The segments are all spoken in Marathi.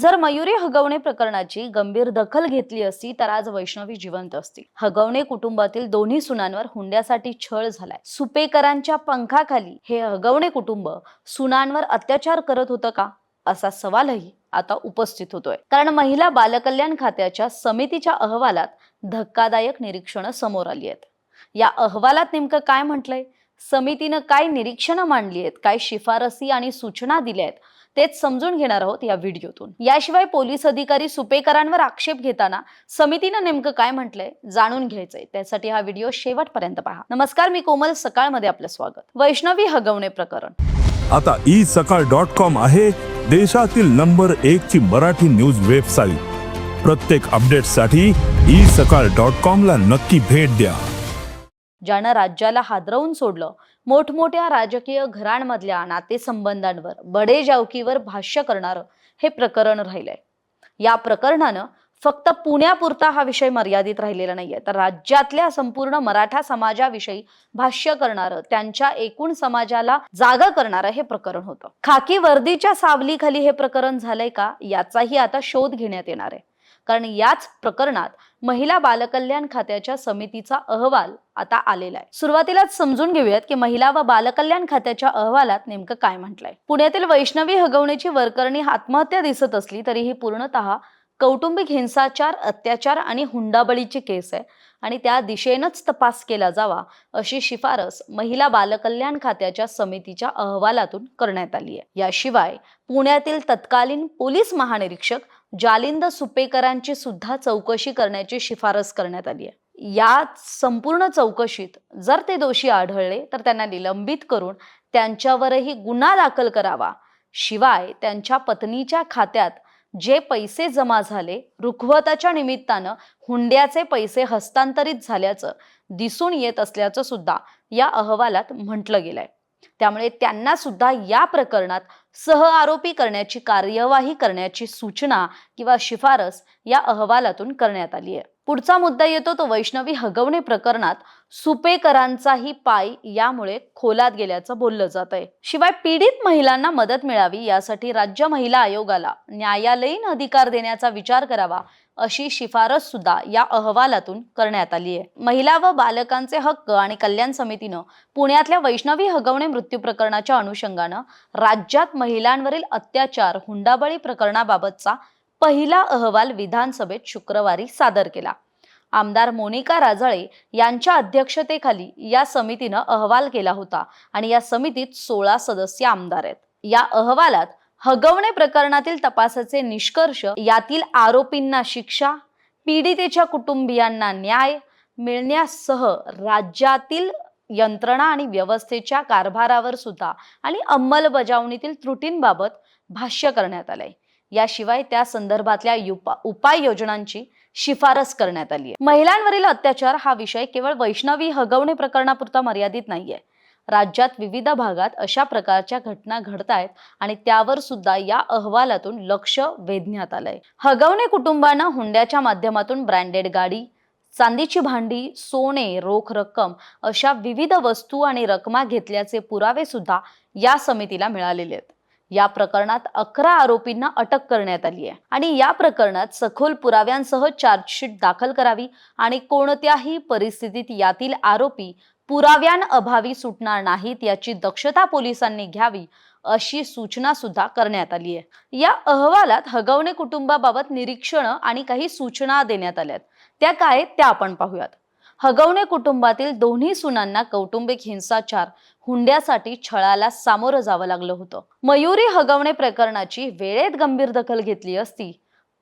जर मयुरी हगवणे प्रकरणाची गंभीर दखल घेतली असती तर आज वैष्णवी जिवंत असती हगवणे कुटुंबातील दोन्ही सुनांवर हुंड्यासाठी छळ झालाय. सुपेकरांच्या पंखाखाली हे हगवणे कुटुंब सुनांवर अत्याचार करत होतं का? असा सवालही आता उपस्थित होतोय. कारण महिला बालकल्याण खात्याच्या समितीच्या अहवालात धक्कादायक निरीक्षणं समोर आली आहेत. या अहवालात नेमकं काय म्हटलंय? समितीनं काय निरीक्षणं मांडली आहेत काय शिफारसी आणि सूचना दिल्या आहेत तेच समजून घेणार आहोत या व्हिडिओतून. याशिवाय पोलीस अधिकारी सुपेकरांवर आक्षेप घेताना समितीनं नेमकं काय म्हटलंय जाणून घ्यायचंय. त्यासाठी हा व्हिडिओ शेवटपर्यंत पहा. नमस्कार मी कोमल सकाळमध्ये आपलं स्वागत. वैष्णवी हगवणे प्रकरण. आता ई सकाळ डॉट कॉम आहे देशातील नंबर एक ची मराठी न्यूज वेबसाईट. प्रत्येक अपडेटसाठी ई सकाळ डॉट कॉम ला नक्की भेट द्या. ज्यानं राज्याला हादरवून सोडलं. मोठमोठ्या राजकीय घरांमधल्या नातेसंबंधांवर बडेजावकीवर भाष्य करणारं हे प्रकरण राहिलंय. या प्रकरणानं फक्त पुण्यापुरता हा विषय मर्यादित राहिलेला नाहीये. तर राज्यातल्या संपूर्ण मराठा समाजाविषयी भाष्य करणारं त्यांच्या एकूण समाजाला जागा करणारं हे प्रकरण होतं. खाकी वर्दीच्या सावलीखाली हे प्रकरण झालंय का? याचाही आता शोध घेण्यात येणार आहे. कारण याच प्रकरणात महिला बालकल्याण खात्याच्या समितीचा अहवाल आता आलेला आहे. सुरुवातीलाच समजून घेऊयात की महिला व बालकल्याण खात्याच्या अहवालात नेमकं काय म्हटलंय. पुण्यातील वैष्णवी हगवण्याची वरकरणी आत्महत्या दिसत असली तरी ही पूर्णतः कौटुंबिक हिंसाचार अत्याचार आणि हुंडाबळीची केस आहे आणि त्या दिशेनंच तपास केला जावा अशी शिफारस महिला बालकल्याण खात्याच्या समितीच्या अहवालातून करण्यात आली आहे. याशिवाय पुण्यातील तत्कालीन पोलीस महानिरीक्षक जालिंद सुपेकरांची सुद्धा चौकशी करण्याची शिफारस करण्यात आली आहे. या संपूर्ण चौकशीत जर ते दोषी आढळले तर त्यांना निलंबित करून त्यांच्यावरही गुन्हा दाखल करावा. शिवाय त्यांच्या पत्नीच्या खात्यात जे पैसे जमा झाले रुखवताच्या निमित्तानं हुंड्याचे पैसे हस्तांतरित झाल्याचं दिसून येत असल्याचं सुद्धा या अहवालात म्हटलं गेलंय. त्यामुळे त्यांना सुद्धा या प्रकरणात सह आरोपी करण्याची कार्यवाही करण्याची सूचना किंवा शिफारस या अहवालातून करण्यात आली आहे. पुढचा मुद्दा येतो तो वैष्णवी हगवणे प्रकरणात सुपेकरांचाही पाय यामुळे खोलात गेल्याचं बोललं जात आहे. शिवाय पीडित महिलांना मदत मिळावी यासाठी राज्य महिला आयोगाला न्यायालयीन अधिकार देण्याचा विचार करावा अशी शिफारस सुद्धा या अहवालातून करण्यात आली आहे. महिला व बालकांचे हक्क आणि कल्याण समितीनं पुण्यातल्या वैष्णवी हगवणे मृत्यू प्रकरणाच्या अनुषंगानं राज्यात महिलांवरील अत्याचार हुंडाबळी प्रकरणाबाबतचा पहिला अहवाल विधानसभेत शुक्रवारी सादर केला. आमदार मोनिका राजळे यांच्या अध्यक्षतेखाली या समितीनं अहवाल केला होता आणि या समितीत सोळा सदस्य आमदार आहेत. या अहवालात हगवणे प्रकरणातील तपासाचे निष्कर्ष यातील आरोपींना शिक्षा पीडितेच्या कुटुंबियांना न्याय मिळण्यासह राज्यातील यंत्रणा आणि व्यवस्थेच्या कारभारावर सुद्धा आणि अंमलबजावणीतील त्रुटींबाबत भाष्य करण्यात आलंय. याशिवाय त्या संदर्भातल्या उपाययोजनांची शिफारस करण्यात आली आहे महिलांवरील अत्याचार हा विषय केवळ वैष्णवी हगवणे प्रकरणापुरता मर्यादित नाहीये. राज्यात विविध भागात अशा प्रकारच्या घटना घडत आहेत आणि त्यावर सुद्धा या अहवालातून लक्ष वेधण्यात आलंय. हगवणे कुटुंबांना हुंड्याच्या माध्यमातून ब्रँडेड गाडी चांदीची भांडी सोने रोख रक्कम अशा विविध वस्तू आणि रकमा घेतल्याचे पुरावे सुद्धा या समितीला मिळालेले आहेत. या प्रकरणात अकरा आरोपींना अटक करण्यात आली आहे. आणि या प्रकरणात सखोल पुराव्यांसह चार्जशीट दाखल करावी आणि कोणत्याही परिस्थितीत यातील आरोपी पुराव्यांअभावी सुटणार नाहीत याची दक्षता पोलिसांनी घ्यावी अशी सूचना सुद्धा करण्यात आली आहे. या अहवालात हगवणे कुटुंबाबाबत निरीक्षणं आणि काही सूचना देण्यात आल्यात त्या काय त्या आपण पाहूयात. हगवणे कुटुंबातील दोन्ही सुनांना कौटुंबिक हिंसाचार हुंड्यासाठी छळाला सामोरं जावं लागलं होतं. मयुरी हगवणे प्रकरणाची वेळेत गंभीर दखल घेतली असती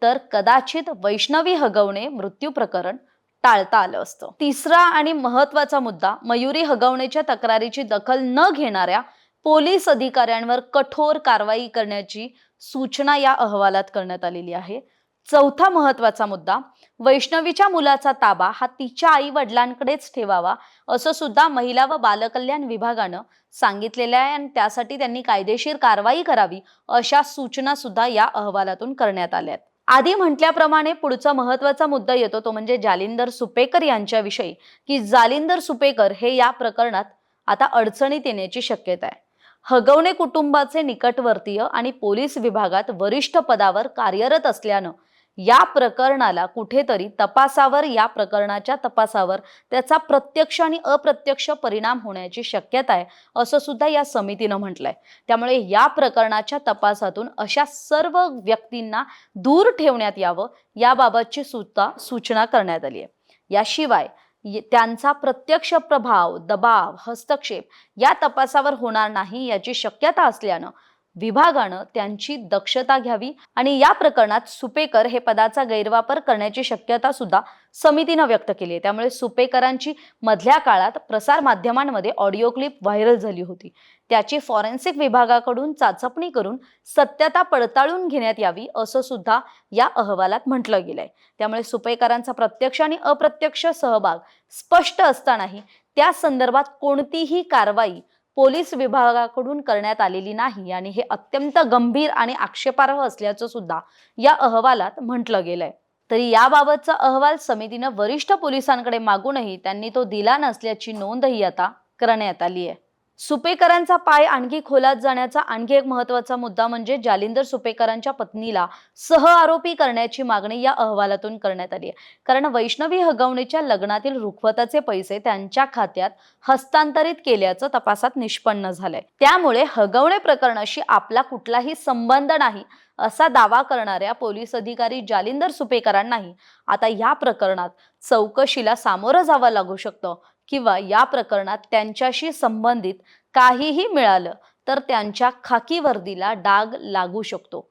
तर कदाचित वैष्णवी हगवणे मृत्यू प्रकरण टाळता आलं असतं. तिसरा आणि महत्त्वाचा मुद्दा मयुरी हगवणेच्या तक्रारीची दखल न घेणाऱ्या पोलीस अधिकाऱ्यांवर कठोर कारवाई करण्याची सूचना या अहवालात करण्यात आलेली आहे. चौथा महत्त्वाचा मुद्दा वैष्णवीच्या मुलाचा ताबा हा तिच्या आई वडिलांकडेच ठेवावा असं सुद्धा महिला व बालकल्याण विभागानं सांगितलेलं आहे आणि त्यासाठी त्यांनी कायदेशीर कारवाई करावी अशा सूचना सुद्धा या अहवालातून करण्यात आल्या आहेत आधी म्हटल्याप्रमाणे पुढचा महत्त्वाचा मुद्दा येतो तो म्हणजे जालिंदर सुपेकर यांच्याविषयी की जालिंदर सुपेकर हे या प्रकरणात आता अडचणीत येण्याची शक्यता आहे. हगवणे कुटुंबाचे निकटवर्तीय आणि पोलीस विभागात वरिष्ठ पदावर कार्यरत असल्यानं या प्रकरणाला कुठेतरी तपासावर या प्रकरणाच्या तपासावर त्याचा प्रत्यक्ष आणि अप्रत्यक्ष परिणाम होण्याची शक्यता आहे असं सुद्धा या समितीनं म्हटलंय. त्यामुळे या प्रकरणाच्या तपासातून अशा सर्व व्यक्तींना दूर ठेवण्यात यावं याबाबतची सुद्धा सूचना करण्यात आली आहे. याशिवाय त्यांचा प्रत्यक्ष प्रभाव दबाव हस्तक्षेप या तपासावर होणार नाही याची शक्यता असल्यानं विभागानं त्यांची दक्षता घ्यावी आणि या प्रकरणात सुपेकर हे पदाचा गैरवापर करण्याची शक्यता सुद्धा समितीनं व्यक्त केली आहे. त्यामुळे सुपेकरांची मधल्या काळात प्रसार माध्यमांमध्ये ऑडिओ क्लिप व्हायरल झाली होती. त्याची फॉरेन्सिक विभागाकडून चाचपणी करून सत्यता पडताळून घेण्यात यावी असं सुद्धा या अहवालात म्हटलं गेलंय. त्यामुळे सुपेकरांचा प्रत्यक्ष आणि अप्रत्यक्ष सहभाग स्पष्ट असतानाही त्या संदर्भात कोणतीही कारवाई पोलीस विभागाकडून करण्यात आलेली नाही आणि हे अत्यंत गंभीर आणि आक्षेपार्ह असल्याचं सुद्धा या अहवालात म्हटलं गेलंय. तरी याबाबतचा अहवाल समितीनं वरिष्ठ पोलिसांकडे मागूनही त्यांनी तो दिला नसल्याची नोंदही आता करण्यात आली आहे सुपेकरांचा पाय आणखी खोलात जाण्याचा आणखी एक महत्त्वाचा मुद्दा म्हणजे जालिंदर सुपेकरांच्या पत्नीला सह आरोपी करण्याची मागणी या अहवालातून करण्यात आली आहे. कारण वैष्णवी हगवणीच्या लग्नातील रुखवताचे पैसे त्यांच्या खात्यात हस्तांतरित केल्याचं तपासात निष्पन्न झालंय. त्यामुळे हगवणे प्रकरणाशी आपला कुठलाही संबंध नाही असा दावा करणाऱ्या पोलीस अधिकारी जालिंदर सुपेकरांनाही आता या प्रकरणात चौकशीला सामोरं जावं लागू शकतं किंवा या प्रकरणात त्यांच्याशी संबंधित काहीही मिळालं तर त्यांच्या खाकी वर्दीला डाग लागू शकतो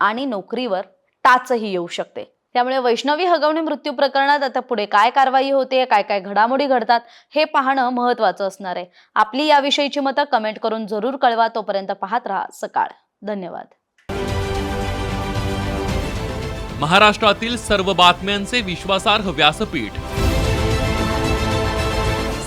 आणि नोकरीवर टाचही येऊ शकते. त्यामुळे वैष्णवी हगवणे मृत्यू प्रकरणात आता पुढे काय कारवाई होते काय काय घडामोडी घडतात हे पाहणं महत्वाचं असणार आहे. आपली याविषयीची मतं कमेंट करून जरूर कळवा तोपर्यंत पाहत राहा सकाळ. धन्यवाद. महाराष्ट्रातील सर्व बातम्यांचे विश्वासार्ह व्यासपीठ